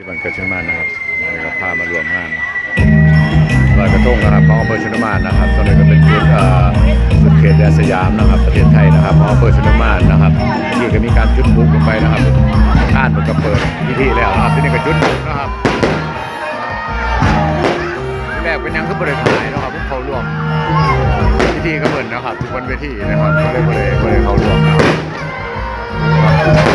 ที่บันเกิดชนมานนะครับนนี้ก็พามารวมงานลอยกระทงนะครับของอำเภอชนมานนะครับตอนนี้ก็เป็นจุดเอ่อสุดเขตแดนสยามนะครับประเทศไทยนะครับของอำเภอชนมานนะครับที่ก็มีการจุดพลุลงไปนะครับอ่านมันก็เปิดพิธีแล้วนะครับที่นี่ก็จุดพลุนะครับแรกเป็นยังคือบริษัทนะครับพวกเขารวมพิธีก็เหมือนนะครับทุกวันเวทีนะครับก็เลยบริบริเขารวมนะครับ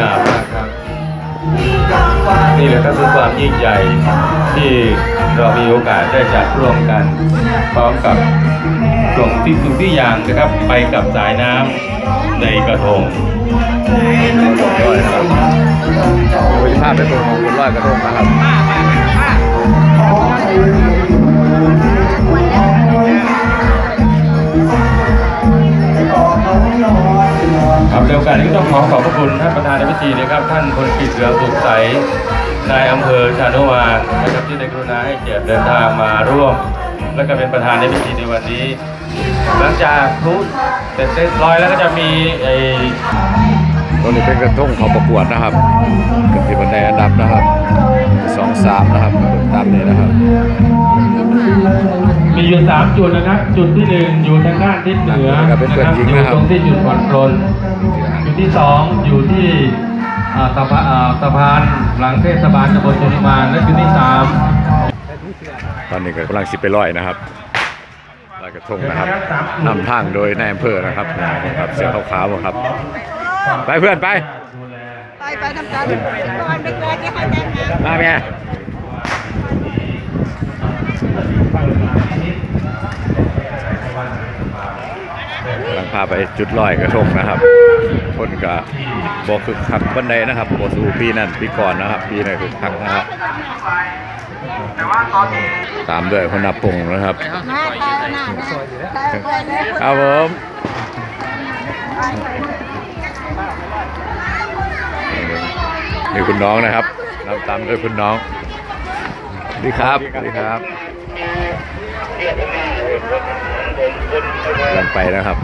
งามมากครับ นี่แหละก็คือความยิ่งใหญ่ที่เรามีโอกาสได้จัดร่วมกัน พร้อมกับส่งที่สุที่อย่างนะครับ ไปกับสายน้ำในกระทงร้อยนะครับเป็นภาพเป็นตัวของคนร้อยกระทงนะครับ ครับในโอกาสนี้ต้องขอขอบพระคุณท่านประธานในพิธีนะครับ ท่านพลกิจเหลือสุขใสนายอำเภอชานุมานนะครับที่ได้กรุณาให้เกียรติเดินทางมาร่วม และก็เป็นประธานในพิธีในวันนี้ หลังจากพลุเสร็จเรียบร้อยแล้วก็จะมีไอ้ตัวนี้เป็นกระทงของประกวดนะครับเป็นที่บันไดอันดับนะครับสองสามนะครับตามนี้นะครับ มีอยู่สามจุดนะครับ จุดที่หนึ่งอยู่ทางด้านทิศเหนือครับเป็นเพื่อนหญิงอยู่นะครับตรงที่จุดผ่อนปลนจุดที่สองอยู่ที่อ่าสะพานอ่าสะพานหลังเทศบาลตำบลชนมานและจุดที่สามตอนนี้ก็กำลังสิไปลอยนะครับลอยกระทงนะครับนำทางโดยนายอำเภอนะครับนะครับเสียงขาวๆครับ ไปเพื่อนไป ไปไปทำการก่อนเป็นแรกที่ให้แต่งงานมาแม่ กำลังพาไปจุดลอยกระทงนะครับคนก็บอคึกคักบันไดนะครับบอสู่ปีนั่นปีก่อนนะครับปีไหนคึกคักนะครับตามด้วยคนนับปงนะครับครับผมนี่คุณน้องนะครับนำตามด้วยคุณน้องดีครับสวัสดีครับ กำลังไปนะครับ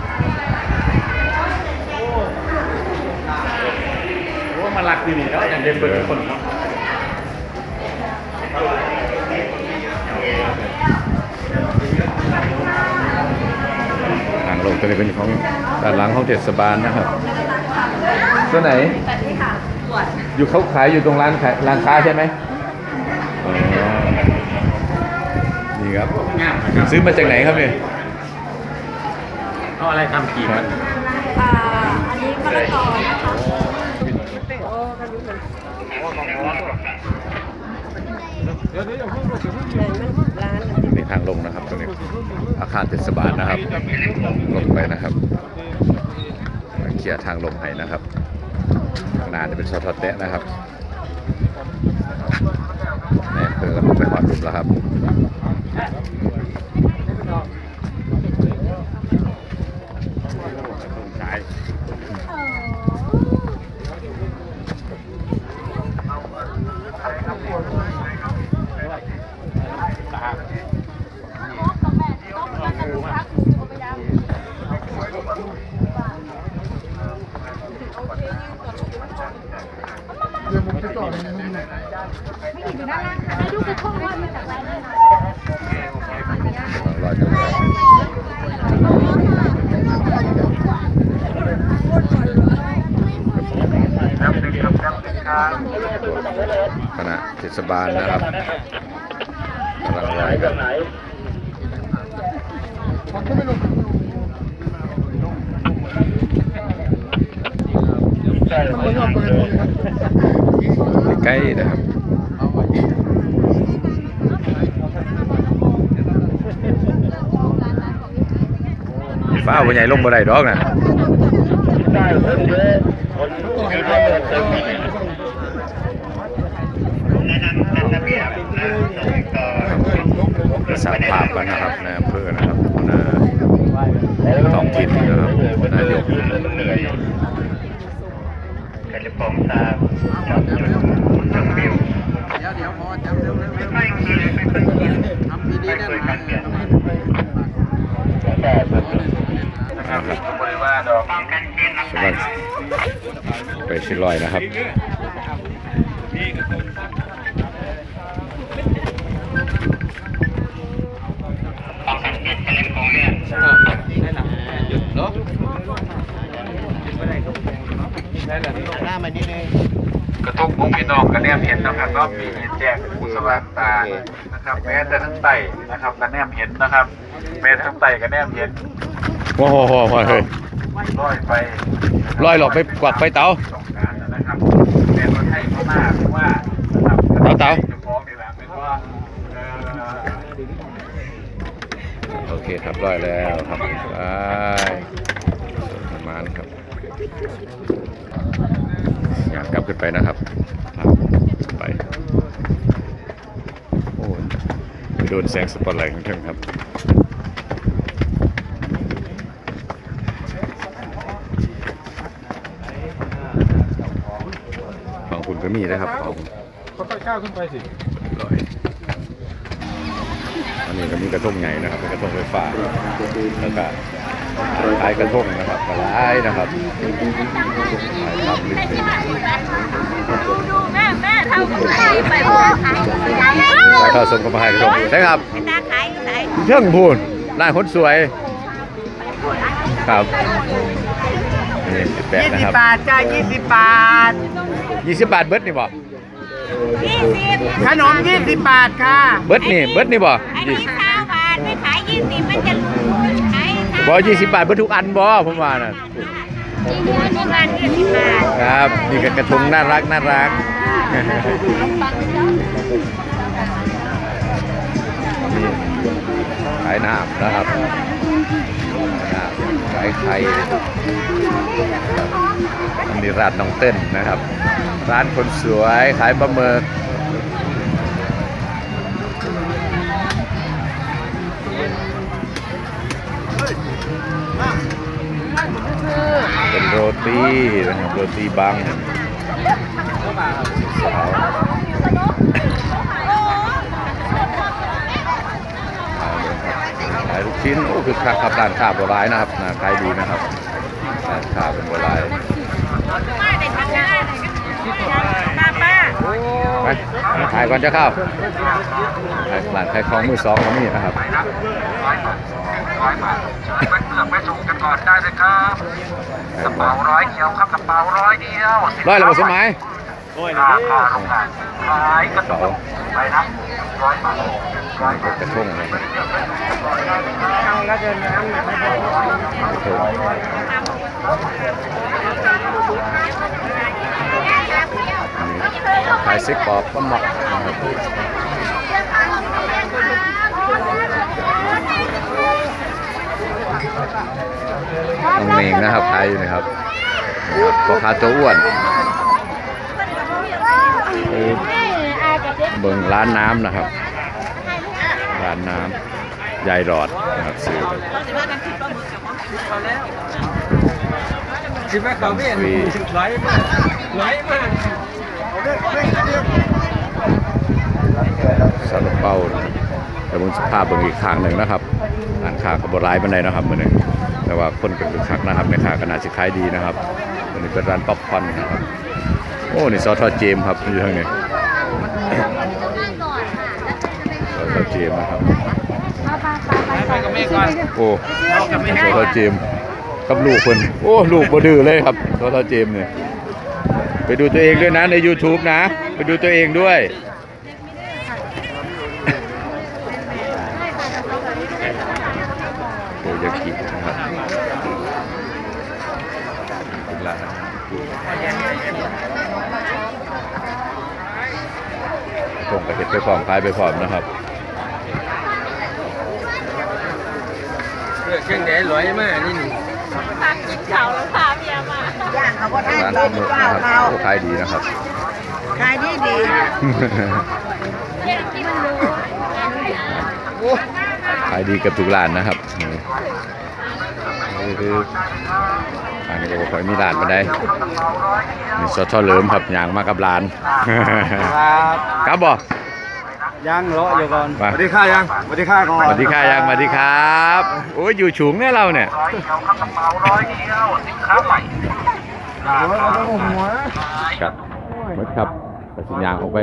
ว่ามาหลักดีนี่แล้วอย่างเด่นเป็นคนเนาะทางลงตัวนี้เป็นของด้านหลังของเทศบาลนะครับ ตัวไหนอยู่เขาขายอยู่ตรงร้านขายร้านค้าใช่ไหมอ๋อ นี่ครับ งามนะครับซื้อมาจากไหนครับเนี่ยเอาอะไรทำกี่มันอ่าอันนี้มะละกอนะคะโอ้กันรู้เลยร้านนี่ทางลงนะครับตรงนี้ อาคารเทศบาลนะครับ ลงไปนะครับเคลียร์ทางลงให้นะครับข้างหน้าจะเป็นสทเตะนะครับในอำเภอก็ลงไปหอดรุมแล้วครับ Thank you. ศบาลนะครับกำลังลอยกันใกล้ๆนะครับฟ้าวันใหญ่ลงบ่ได้ดอกนะ อสร้างภาพกันนะครับนายอำเภอนะครับหัวหน้าท้องถิ่นนะครับหัวหน้ายกกระปองตาจุกับเดียวเดี๋ทำปีนได้ไหมแต่ริบไปชิลอยนะครับ กระทบมุกพี่น้องกันแนมเห็นนะครับก็มีแจ้งผู้สว่างตานะครับแม้แต่ทั้งไตนะครับกันแนมเห็นนะครับ แม้ทั้งไตกันแนมเห็นโอ้โหโหโหเฮ้ยร้อยไปลอยหลอกไปกวักไปเต๋าสงการนะครับเป็นคนไเคครับลอยแล้วครับไปส่วนประมาณครับอยากกลับขึ้นไปนะครับครับไปโอ้ยไปโดนแสงสปอตไลท์ของเทิงครับของคุณก็มีนะครับของเขาค่อยก้าวขึ้นไปสิร้อยอั นนี้ก็มีกระทงใหญ่นะครับเป็นกระทงไฟฟ้าแล้วก็ขายกระทงนะครับกระไรนะครับขายตามริมเลยดูดูแม่แม่ทำอะไรไปว่าขายขายแล้วก็ส่งเข้ามาให้กระทงใช่ครับตาขายขายเชิงพูนร้านคนสวยครับนี่สิบแปดนะครับบาทจ้า20บาทยี่สิบบาทเบิร์ดนี่บ่ ยี่สิบขนม20บาทค่ะ เบิร์ดนี่เบิร์ดนี่บ่อันนี้เก้าบาทไม่ขายยี่สิบมันจะขายบ่ยี่สิบบาทเบิร์ดทุกอันบ่ผมว่าน่ะทุกอันยี่สิบบาทครับนี่ก็กระทงน่ารักน่ารักายน้ำนะครับขายไข่นะครับอันนี้ร้านน้องเต้นนะครับ ร้านคนสวยขายปลาหมึกเป็นโรตีนะครับโรตีบังสาวขายลูกชิ้นโอ้ คือคักครับร้านค้าโบราณนะครับนะขายดีนะครับร้านค้าเป็นโบราณป้าไป้าป้าไปขายก่อนจะเข้าขายร้านขายของมือสองก็มีนะครับร้อยบาทร้อยบาทไปเกือบไปส่งกันก่อนได้เลยครับกระเป๋าร้อยเดียวครับกระเป๋าร้อยเดียวร้อยละบ่สมัยค่าค่า โรงงานขายกระตุกไปนะร้อยบาทร้อยบาทกระทงนะครับเอาแล้วเดินน้ำหนักไม่พอกระทงขายซิกกรอบปลาหมักนะครับน้องเมงนะครับขายอยู่นะครับพ่อค้าตัวอ้วน เบิ่งร้านน้ำนะครับ ร้านน้ำยายหลอดนะครับซื้อไปคิดว่าเขาเบี้ยไหลมากไหลมากซาลาเปานะครับแต่ผมสภาพเบิ่งอีกข้างหนึ่งนะครับร้านค้าก็บร้ายปานใดนะครับมือนี้แต่ว่าคนเก็คึกคักนะครับแม่ค้าก็น่าสิขายดีนะครับอันนี้เป็นร้านป๊อปคอนนะครับ โอ้ นี่ซอทอเจมส์ครับอยู่ทางนี้ซอทอเจมส์นะครับ ไปกับแม่ก่อนโอ้ซอทอเจมส์กับลูกเพิ่นโอ้ลูกบ่ดื้อเลยครับซอทอเจมส์เนี่ยไปดูตัวเองด้วยนะใน YouTube นะ ไปดูตัวเองด้วยโอยากินะครับเป็นร้าน ตรงกับเห็ดไปพร้อมขายไปพร้อมนะครับเลือกเครื่องแดงไหลมากนี่นี่พักกินข้าวแล้วพาเมียมาย่างเขาก็ได้ร้านปลาหมึกนะครับโอ้ขายดีนะครับขายดีดีขายดีกับทุกร้านนะครับนี่นี่คือ อันนี้ก็บอกว่ามีร้านมาได้นี่สดทอเหลิมครับยางมากับร้าน ครับครับบ่ ยังเลาะอยู่ก่อนมาสวัสดีค่ะยังสวัสดีค่ะก่อนสวัสดีค่ะยังสวัสดีครับ โอ้ยอยู่ฉุงเนี่ยเราเนี่ยร้อยเดียวครับกระเป๋าร้อยเดียวสินค้าใหม่ครับหมดครับไปสิยางออกไป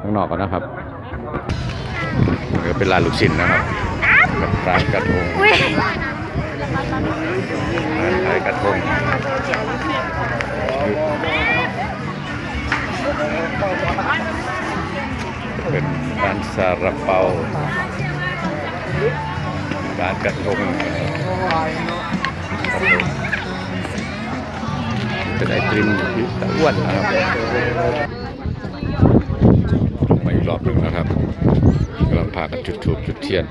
ข้างนอกก่อนนะครับนี่ก็เป็นลานลูกชิ้นนะครับกับร้านกระทงอุ้ย ร้านขายกระทงเป็นร้านซาลาเปาร้านกระทงครับผมเป็นไอติมที่ตะอ้วนนะครับลงมาอีกรอบหนึ่งนะครับกำลังพากันจุดทูบจุดเทียน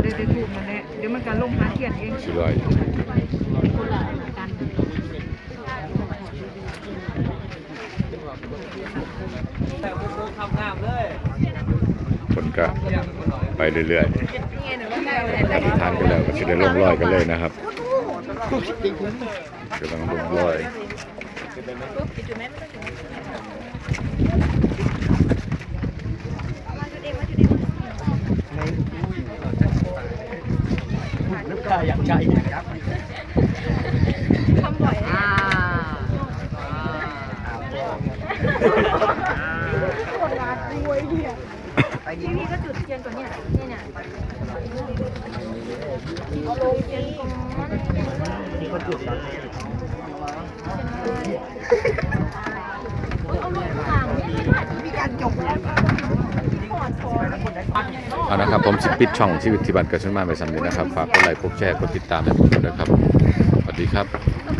เดี๋ยวถูกมันเนี่ยเดี๋ยวมันจะลงหาเขียนเองชิลอยแต่พวกกูทำงามเคนก็ไปเรื่อยๆทานกันแล้วก็จะได้ลงรอยกันเลยนะครับกำลังลงรอย ลูกค้าอยากใจทำบ่อยอ่าคนงานรวยเนี่ยพี่พี่ก็จุดเทียนก่อนเนี่ยเนี่ยเนี่ยเอาลงเทียนก่อนเอาลงข้างนี่มีการจบแล้วขอดคอ เอานะครับผมสิปิดช่องชีวิตที่บันเกิดขึ้นมาไปสันนี้นะครับ ฝากกดไลค์กดแชร์กดติดตามให้ผมด้วยนะครับ สวัสดีครับ